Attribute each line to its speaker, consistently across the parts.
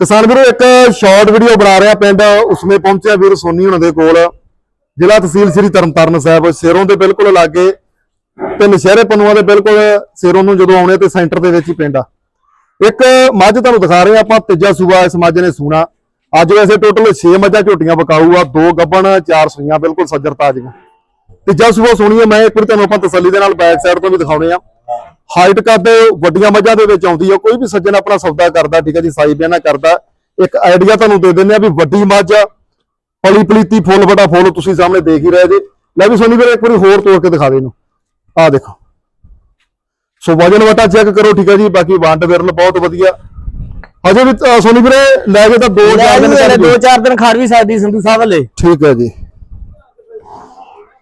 Speaker 1: ਕਿਸਾਨ ਵੀਰੋ, ਇੱਕ ਸ਼ਾਰਟ ਵੀਡੀਓ ਬਣਾ ਰਿਹਾ ਪਿੰਡ ਉਸਮੇ ਪਹੁੰਚਿਆ ਵੀਰ ਸੋਨੀ ਹੁਣਾਂ ਦੇ ਕੋਲ। ਜ਼ਿਲ੍ਹਾ ਤਹਿਸੀਲ ਸ੍ਰੀ ਤਰਨਤਾਰਨ ਸਾਹਿਬ ਸਿਰੋਂ ਦੇ ਬਿਲਕੁਲ ਲਾਗੇ ਤੇ ਨਸ਼ਹਿਰੇ ਪਨੂਆ ਦੇ ਬਿਲਕੁਲ ਸਿਰੋਂ ਨੂੰ ਜਦੋਂ ਆਉਣੇ ਤੇ ਸੈਂਟਰ ਦੇ ਵਿੱਚ ਹੀ ਪਿੰਡ ਆ। ਇੱਕ ਮੱਝ ਤੁਹਾਨੂੰ ਦਿਖਾ ਰਹੇ ਆ ਆਪਾਂ, ਤੀਜਾ ਸੂਆ ਇਸ ਮੱਝ ਨੇ ਸੂਣਾ। ਅੱਜ ਵੈਸੇ ਟੋਟਲ 6 ਮੱਝਾਂ ਝੋਟੀਆਂ ਬਕਾਊ ਆ, ਦੋ ਗੱਬਣ, ਚਾਰ ਸੂਈਆਂ, ਬਿਲਕੁਲ ਸੱਜਰ ਤਾਜ਼ੀਆਂ। ਤੀਜਾ ਸੂਆ ਸੋਣੀ ਮੈਂ ਇੱਕ ਵਾਰ ਤੁਹਾਨੂੰ ਆਪਾਂ ਤਸੱਲੀ ਦੇ ਨਾਲ ਬੈਕ ਸਾਈਡ ਤੋਂ ਵੀ ਦਿਖਾਉਣੇ ਆ। ਹਾਈਟ ਕੱਦ ਵੱਡੀਆਂ ਮੱਝਾਂ ਦੇ ਵਿੱਚ ਆਉਂਦੀ ਆ ਕੋਈ ਵੀ ਸੱਜਣ ਆਪਣਾ ਸੌਦਾ ਕਰਦਾ ਠੀਕ ਹੈ ਜੀ ਸਾਈ ਬਿਆਨਾ ਕਰਦਾ। ਇੱਕ ਆਈਡੀਆ ਤੁਹਾਨੂੰ ਦੇ ਦਿੰਦੇ ਆ ਵੀ ਵੱਡੀ ਮੱਝ ਪਲੀ ਪਲੀਤੀ ਫੁੱਲ ਵੱਡਾ ਫੁੱਲ ਤੁਸੀਂ ਸਾਹਮਣੇ ਦੇਖ ਹੀ ਰਹੇ ਜੇ। ਲੈ ਵੀ ਸੋਨੀ ਵੀਰੇ ਇੱਕ ਵਾਰੀ ਹੋਰ ਤੋੜ ਕੇ ਦਿਖਾ ਦੇ ਇਹਨੂੰ। ਆਹ ਦੇਖੋ। ਸੋ ਵਜਨ ਵਟਾ ਚੈੱਕ ਕਰੋ ਠੀਕ ਹੈ ਜੀ ਬਾਕੀ ਵੰਡ ਵਿਰਲ ਬਹੁਤ ਵਧੀਆ। ਹਜੇ ਵੀ ਸੋਨੀ ਵੀਰੇ ਲੈ ਕੇ ਤਾਂ ਦੋ
Speaker 2: ਲੈ
Speaker 1: ਚਾਰ
Speaker 2: ਜੀ
Speaker 1: ਦਿਨ
Speaker 2: ਮੇਰੇ
Speaker 1: ਚੱਲ
Speaker 2: ਦੋ
Speaker 1: ਗਏ।
Speaker 2: ਚਾਰ ਦਿਨ ਖੜ ਵੀ ਸਕਦੀ ਸੰਧੂ ਸਾਹਿਬ ਹਲੇ।
Speaker 1: ਠੀਕ ਹੈ ਜੀ।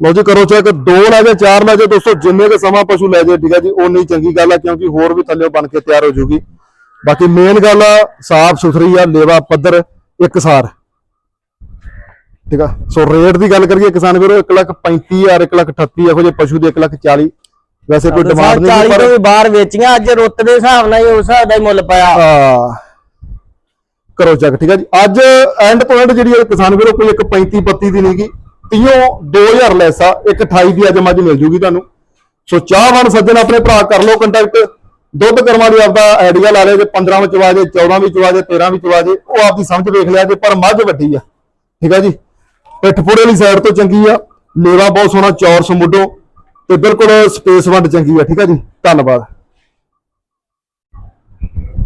Speaker 1: ਲਓ ਜੀ ਕਰੋ ਚੈੱਕ ਦੋ ਲੈ ਜੇ ਚਾਰ ਲੈ ਜੇ ਦੋਸਤੋ ਜਿੰਨੇ ਕੇ ਸਮਾਂ ਪਸ਼ੂ ਲੈ ਜੇ ਠੀਕ ਹੈ ਜੀ ਉਨੀ ਚੰਗੀ ਗੱਲ ਆ ਕਿਉਂਕਿ ਹੋਰ ਵੀ ਥੱਲੇ ਬਣ ਕੇ ਤਿਆਰ ਹੋ ਜੂਗੀ। ਬਾਕੀ ਮੇਨ ਗੱਲ ਆ ਸਾਫ਼ ਸੁਥਰੀ ਆ ਲੇਵਾ ਪੱਧਰ ਇੱਕਸਾਰ ਠੀਕ ਆ ਸੋ ਰੇਟ ਦੀ ਗੱਲ ਕਰੀਏ ਕਿਸਾਨ ਵੀਰੋ 1 ਲੱਖ 35000 1 ਲੱਖ 38 ਇਹੋ ਜਿਹੇ ਪਸ਼ੂ ਦੇ 1 ਲੱਖ 40 ਵੈਸੇ ਕੋਈ ਡਿਮਾਂਡ ਨਹੀਂ
Speaker 2: 40 ਤੋਂ ਵੀ ਬਾਹਰ ਵੇਚੀਆਂ ਅੱਜ ਰੁੱਤ ਦੇ ਹਿਸਾਬ ਨਾਲ ਹੀ ਉਸ ਹਿਸਾਬ ਦਾ ਹੀ ਮੁੱਲ ਪਾਇਆ
Speaker 1: ਆ ਕਰੋ ਚੈੱਕ ਠੀਕ ਹੈ ਜੀ। ਅੱਜ ਐਂਡ ਐਂਡ ਜਿਹੜੀ ਹੈ ਕਿਸਾਨ ਵੀਰੋ ਕੋਈ ਇੱਕ 35 32 ਦੀ ਨਹੀਂਗੀ 30 2000 ਲੈਸਾ ਇੱਕ 28 ਦੀ ਅੱਜ ਮੱਝ ਮਿਲ ਜੂਗੀ ਤੁਹਾਨੂੰ। ਸੋ ਚਾਹਵਾਨ ਸੱਜਣ ਆਪਣੇ ਭਰਾ ਕਰ ਲਓ ਕੰਟੈਕਟ ਦੁੱਧ ਕਰਮਾਂ ਦੀ ਆਪਦਾ ਆਈਡੀਆ ਲਾ ਲਿਆ ਜੇ 15 ਵਿੱਚ ਵਾਜੇ 14 ਵਿੱਚ ਵਾਜੇ 13 ਵਿੱਚ ਵਾਜੇ ਉਹ ਆਪਦੀ ਸਮਝ ਵੇਖ ਲਿਆ ਜੇ, ਪਰ ਮੱਝ ਵੱਡੀ ਆ। ਠੀਕ ਹੈ ਜੀ? ਪਿੱਠ ਪੂੜੇ ਵਾਲੀ ਸਾਈਡ ਤੋਂ ਚੰਗੀ ਆ। ਲੇਵਾ ਬਹੁਤ ਸੋਹਣਾ ਚੌਰਸ ਮੁੱਢੋਂ ਤੇ ਬਿਲਕੁਲ ਸਪੇਸ ਵੰਡ ਚੰਗੀ ਆ। ਠੀਕ ਆ ਜੀ? ਧੰਨਵਾਦ।